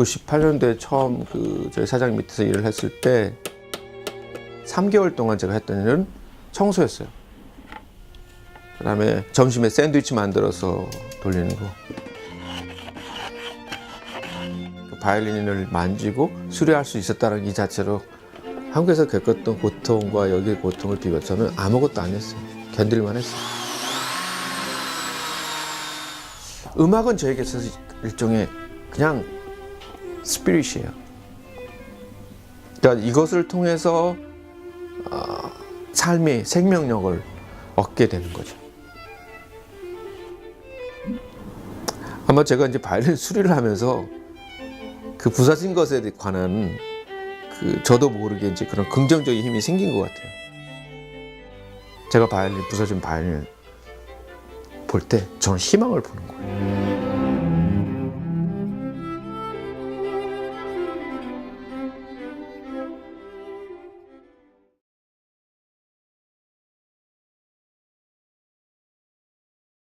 98년도에 처음 그 저희 사장 밑에서 일을 했을 때 3개월 동안 제가 했던 일은 청소였어요. 그다음에 점심에 샌드위치 만들어서 돌리는 거. 그 바이올린을 만지고 수리할 수 있었다는 이 자체로 한국에서 겪었던 고통과 여기의 고통을 비교해서는 아무것도 안 했어요. 견딜만 했어요. 음악은 저에게 있어서 일종의 그냥 스피릿이에요. 그러니까 이것을 통해서 어, 삶의 생명력을 얻게 되는 거죠. 아마 제가 이제 바이올린 수리를 하면서 그 부서진 것에 관한 그 저도 모르게 이제 그런 긍정적인 힘이 생긴 것 같아요. 제가 바이올린 부서진 바이올린을 볼때 저는 희망을 보는 거예요.